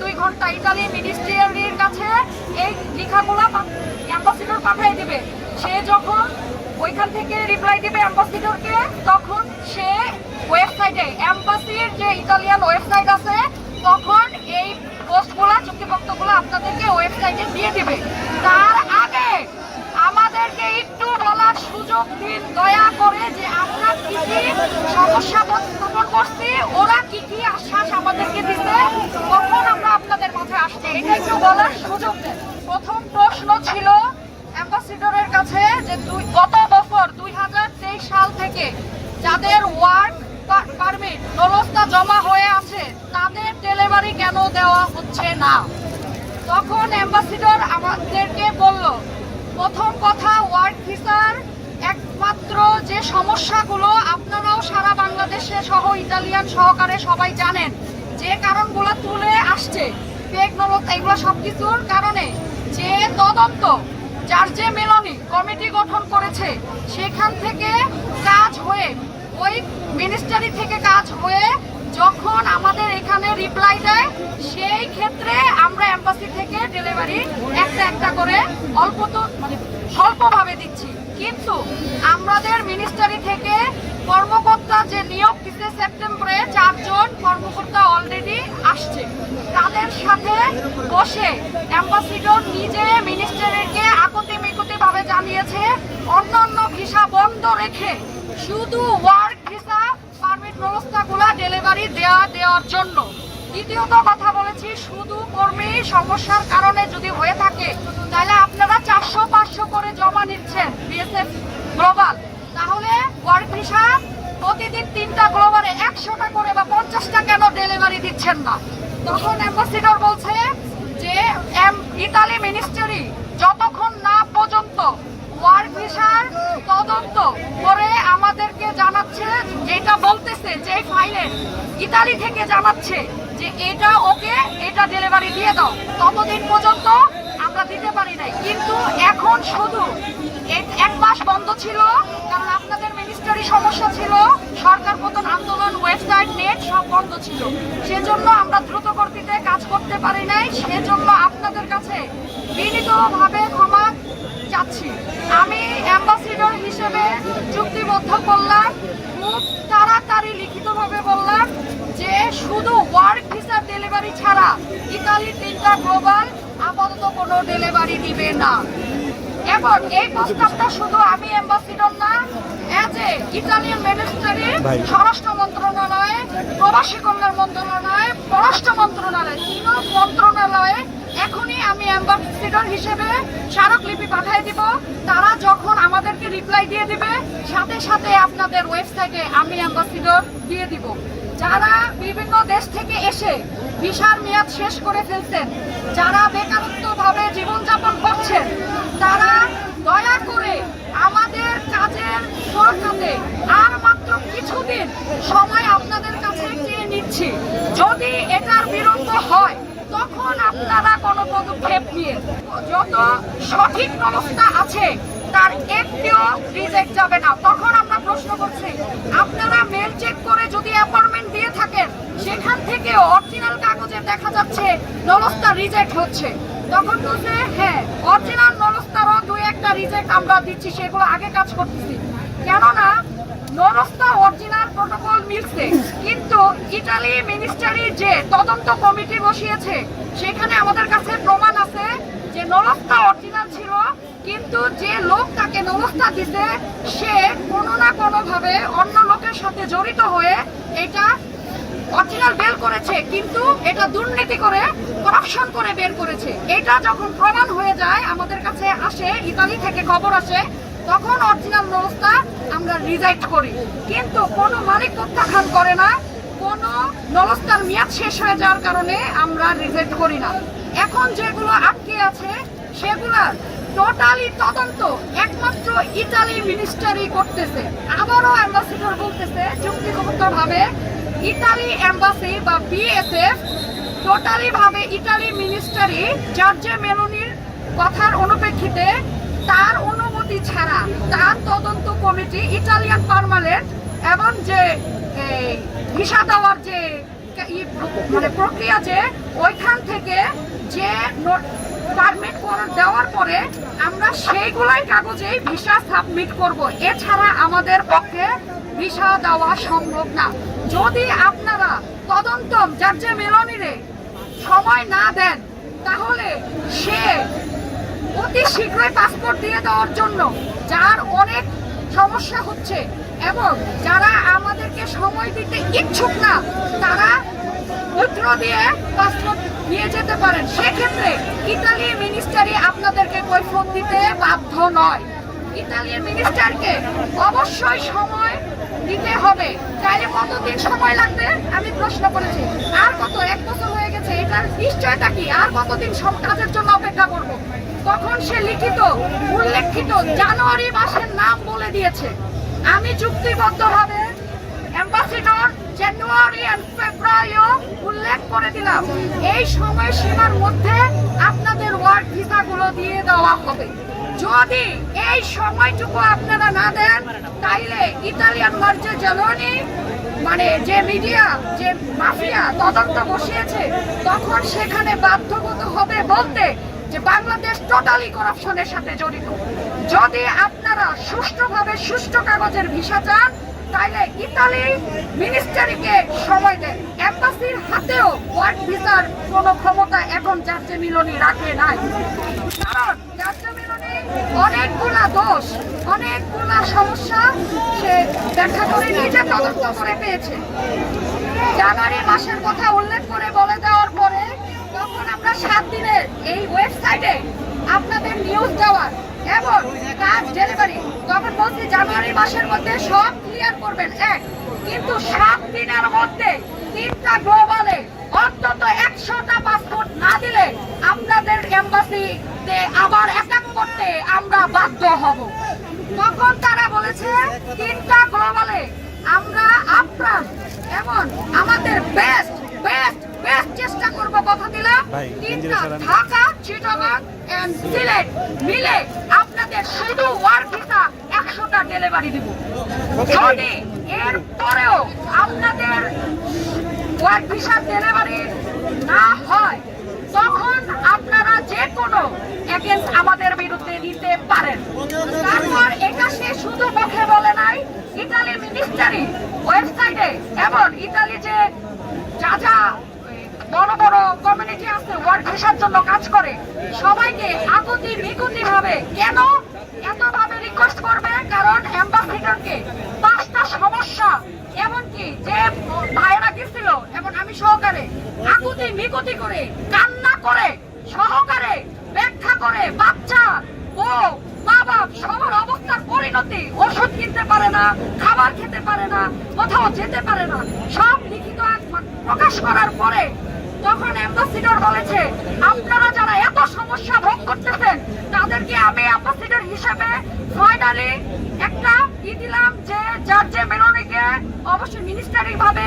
দুই ঘণ্টা ইটালি মিনিস্ট্রিয়ারির কাছে এই লেখাগুলো অ্যাম্বাসিডর পাঠিয়ে দেবে। সে যখন ওইখান থেকে রিপ্লাই দেবে অ্যাম্বাসিডরকে তখন সে ওয়েবসাইটে অ্যাম্বাসির যে ইতালিয়ান ওয়েবসাইট আছে, তখন এই পোস্টগুলো চুক্তিপত্রগুলো আপনাদেরকে ওয়েবসাইটে দিয়ে দেবে। তার আমাদেরকে একটু বলার সুযোগ দিন। দয়া করে যে আমরা কি কি সমস্যা উপস্থাপন করছি, ওরা কি কি আশ্বাস আমাদেরকে দিতে কখন আমরা আপনাদের মাথায় আসছি। এটা একটু বলার সুযোগ দেন। প্রথম প্রশ্ন ছিল অ্যাম্বাসিডরের কাছে যে দুই গত বছর দুই হাজার তেইশ সাল থেকে যাদের ওয়ার্ক পারমিট, নলস্তা জমা হয়ে আছে, তাদের ডেলিভারি কেন দেওয়া হচ্ছে না? তখন অ্যাম্বাসিডর আমাদেরকে বলল প্রথম কথা ওয়ার্ক ভিসার একমাত্র যে সমস্যাগুলো আপনারাও সারা বাংলাদেশে সহ ইতালিয়ান সহকারে সবাই জানেন। যে কারণগুলো তুলে আসছে এগুলো সবকিছুর কারণে যে তদন্ত, যার যে মেলনি কমিটি গঠন করেছে, সেখান থেকে কাজ হয়ে, ওই মিনিস্টারি থেকে কাজ হয়ে যখন আমাদের এখানে রিপ্লাই দেয়, সেই ক্ষেত্রে আমরা এম্বাসি থেকে ডেলিভারি একটা একটা করে অল্প তো মানে স্বল্পভাবে দিচ্ছি। কিন্তু আমাদের মিনিস্টারি থেকে কর্মকর্তা যে নিয়োগ দিতে সেপ্টেম্বরে চারজন কর্মকর্তা অলরেডি আসছে। তাদের সাথে বসে অ্যাম্বাসিডর নিজে মিনিস্টারিকে আকতি মিকতি ভাবে জানিয়েছে অন্য অন্য ভিসা বন্ধ রেখে শুধু ওয়ার্ক ভিসা পারমিট ব্যবস্থাগুলো ডেলিভারি দেওয়া দেওয়ার জন্য। দ্বিতীয়ত কথা বলেছি, শুধু কর্মী সমস্যার কারণে যদি হয়ে থাকে, তাহলে আপনারা চারশো, পাঁচশো করে জমা নিচ্ছেন বিএসএফ গ্লোবাল। তাহলে ওয়ার্ক ভিসা প্রতিদিন তিনটা গ্লোবালে একশোটা করে বা পঞ্চাশটা কেন ডেলিভারি দিচ্ছেন না? তখন অ্যাম্বাসিডর বলছে যে ইতালি মিনিস্ট্রি যতক্ষণ না পর্যন্ত ওয়ার্ক ভিসার তদন্ত করে আমাদেরকে জানাচ্ছে, যেটা বলতেছে যে ফাইলে ইতালি থেকে জানাচ্ছে যে এটা ওকে, এটা ডেলিভারি দিয়ে দাও। ততদিন পর্যন্ত আমরা দিতে পারি নাই। কিন্তু এখন শুধু এক মাস বন্ধ ছিল, কারণ আপনাদের মিনিস্টারি সমস্যা ছিল, সরকার পতন আন্দোলন ওয়েবসাইট নেট সব বন্ধ ছিল। সেজন্য আমরা দ্রুত গতিতে কাজ করতে পারি নাই। সেজন্য আপনাদের কাছে বিনীতভাবে ক্ষমা চাচ্ছি। আমি অ্যাম্বাসিডর হিসেবে চুক্তিবদ্ধ করলাম খুব তাড়াতাড়ি লিখিতভাবে বললাম যে শুধু ওয়ার্ক ভিসা ডেলিভারি ছাড়া ইতালির তিনটা গ্লোবাল আপাতত কোনো ডেলিভারি দিবে না। এবং এই প্রস্তাবটা শুধু আমি অ্যাম্বাসিডর না এজ এ ইতালিয়ান মিনিস্টারি স্বরাষ্ট্র মন্ত্রণালয়ে প্রবাসী কল্যাণ মন্ত্রণালয়ে পররাষ্ট্র মন্ত্রণালয় তিন মন্ত্রণালয়ে এখনই আমি অ্যাম্বাসিডর হিসেবে স্মারকলিপি পাঠিয়ে দিব। তারা যখন আমাদেরকে রিপ্লাই দিয়ে দিবে, সাথে সাথে আপনাদের ওয়েবসাইটে আমি অ্যাম্বাসিডর দিয়ে দিব। যারা বিভিন্ন দেশ থেকে এসে ভিসার মেয়াদ শেষ করে ফেলছেন, যারা বেকারত্বভাবে জীবনযাপন করছেন, তারা দয়া করে আমাদের কাজের সুরক্ষাতে আর মাত্র কিছুদিন সময় আপনাদের কাছে চেয়ে নিচ্ছি। যদি এটার বিরুদ্ধ হয়, তখন আপনারা কোনো পদক্ষেপ নিয়ে যত সঠিক ব্যবস্থা আছে, তার একটিও রিজেক্ট যাবে না। তখন আমরা প্রশ্ন করছি, আপনারা মেল চেক করে যদি অ্যাপয়েন্টমেন্ট দিয়ে থাকেন, সেখান থেকে অরিজিনাল কাগজে দেখা যাচ্ছে নলস্তা রিজেক্ট হচ্ছে। তখন বলছে হ্যাঁ অরিজিনাল নলস্তারও দুই একটা রিজেক্ট আমরা দিচ্ছি, সেগুলো আগে কাজ করতেছি। কেননা নরস্তা অরিজিনাল প্রটোকল মিলছে, কিন্তু ইটালি মিনিস্টারির যে তদন্ত কমিটি বসিয়েছে, সেখানে আমাদের কাছে প্রমাণ আছে যে নরস্তা অরিজিনাল ছিল, কিন্তু যে লোক তাকে নরস্তা দিতে সে কোনো না কোনো ভাবে অন্য লোকের সাথে জড়িত হয়ে এটা অরিজিনাল বের করেছে, কিন্তু এটা দুর্নীতি করে করাপশন করে বের করেছে। এটা যখন প্রমাণ হয়ে যায়, আমাদের কাছে আসে, ইতালি থেকে খবর আসে, তখন অরিজিনাল ব্যবস্থা আমরা রিজেক্ট করি। কিন্তু কোনো মালিক প্রত্যাখ্যান করে না, কোনো নলস্তার মেয়াদ শেষ হয়ে যাওয়ার কারণে আমরা রিজেক্ট করি না। এখন যেগুলো আটকে আছে, সেগুলা টোটালি তদন্ত, একমাত্র ইটালি মিনিস্টারি করতেছে। আবারও অ্যাম্বাসিডর বলতেছে চুক্তিবদ্ধ ভাবে ইতালি এম্বাসি বা বিএসএফ টোটালি ভাবে ইতালি মিনিস্টারি জর্জে মেলোনির কথার অনুপ্রেক্ষিতে তার অনুমতি ছাড়া তার তদন্ত কমিটি ইটালিয়ান পার্মানেন্ট এবং যে ভিসা দেওয়ার যে মানে প্রক্রিয়া যে ওইখান থেকে যে পারমিট দেওয়ার পরে আমরা সেইগুলাই কাগজেই ভিসা সাবমিট করব। এছাড়া আমাদের পক্ষে ভিসা দেওয়া সম্ভব না। যদি আপনারা তদন্তম যার যে মেলনিরে সময় না দেন, তাহলে সে অতি শীঘ্রই পাসপোর্ট দিয়ে দেওয়ার জন্য যার অনেক সমস্যা হচ্ছে এবং যারা আমাদেরকে সময় দিতে ইচ্ছুক না, তারা উত্র দিয়ে পাসপোর্ট নিয়ে যেতে পারেন। সেক্ষেত্রে ইতালির মিনিস্টারি আপনাদেরকে কৈফত দিতে বাধ্য নয়। ইতালির মিনিস্টারকে অবশ্যই সময় দিতে হবে। তাইলে কতদিন সময় লাগবে? আমি প্রশ্ন করেছি। আর কত? এক বছর হয়ে গেছে। এটার নিশ্চয়তা কি? আর কতদিন সব কাজের জন্য অপেক্ষা করব? তখন সে লিখিত, উল্লেখিত জানুয়ারি মাসের নাম বলে দিয়েছে। আমি চুক্তিবদ্ধভাবে অ্যাম্বাসিডর জানুয়ারি এন্ড ফেব্রুয়ারিও উল্লেখ করে দিলাম। এই সময়সীমার মধ্যে আপনাদের ওয়ার্ক ভিসাগুলো দিয়ে দেওয়া হবে। যদি এই সময়টুকু আপনারা না দেন, তাইলে ইতালিয়ান মার্চে জ্বালানি মানে যে মিডিয়া, যে মাফিয়া তদন্ত বসিয়েছে, তখন সেখানে বাধ্যগত হবে বলতে যে বাংলাদেশ টোটালি করাপশনের সাথে জড়িত। যদি আপনারা সুষ্ঠুভাবে সুষ্ঠু কাগজের ভিসা চান তাইলে ইতালি মিনিস্টারিকে সময় দেন। এম্বাসির হাতেও ওয়ার্ড ভিসার কোনো ক্ষমতা এখন জার্জে মিলনি রাখে নাই। কারণ মিলনি অনেকগুলা দোষ, অনেকগুলা সমস্যা সে দেখা করে নিজে তদন্ত করে পেয়েছে। জানুয়ারি মাসের কথা উল্লেখ করে বলে দেওয়ার পরে তখন আমরা সাত দিনের এই ওয়েবসাইটে আপনাদের নিউজ দেওয়ার এবং কাজ ডেলিভারি তখন বলছি জানুয়ারি মাসের মধ্যে সব করবেন এক কিন্তু সাত দিনের মধ্যে তিনটা গ্লোবালে অন্তত একশোটা পাসপোর্ট না দিলে আপনাদের এম্বাসিতে আবার অ্যাটাক করতে আমরা বাধ্য হব। তখন তারা বলেছে তিনটা গ্লোবালে আমরা আপ্রাণ এবং আমাদের বেস্ট বেস্ট বেস্ট চেষ্টা করব কথা দিলাম। তিনটা ঢাকা চিটাগাং এন্ড সিলেট মিলে আপনাদের শুধু ওয়ার্ক ভিসা একশোটা ডেলিভারি দিব। যদি এর পরেও আপনাদের ওয়ার্ক ভিসা ডেলিভারি না হয়, তখন আপনারা যে কোনো এগেন্স্ট আমাদের বিরুদ্ধে নিতে পারেন। তারপর এটা সে শুধু মুখে বলে নাই, ইতালি মিনিস্টারি ওয়েবসাইটে এবং ইতালি যে যা যা বড় বড় কমিউনিটি আছে ওয়ার্ক ভিসার জন্য কাজ করে, সবাইকে আকুতি বিকুতি ভাবে কেন এত ভাবে রিকোয়েস্ট করবে কারণ অ্যাম্বাসিডরকে পাঁচটা সমস্যা এমনকি যে ভাইরা গেছিল এবং আমি সহকারে আকুতি মিকুতি করে কান্না করে সহকারে ব্যাখ্যা করে বাচ্চা ও মা বাপ সবার অবস্থার পরিণতি ওষুধ কিনতে পারে না, খাবার খেতে পারে না, কোথাও যেতে পারে না। সব লিখিত প্রকাশ করার পরে তখন অ্যাম্বাসিডর বলেছে, আপনারা যারা এত সমস্যা ভোগ করতেছেন, তাদেরকে আমি অ্যাম্বাসিডর হিসেবে ফাইনালি একটা ই দিলাম যে, যার যে মেলনিকে অবশ্যই মিনিস্টারি ভাবে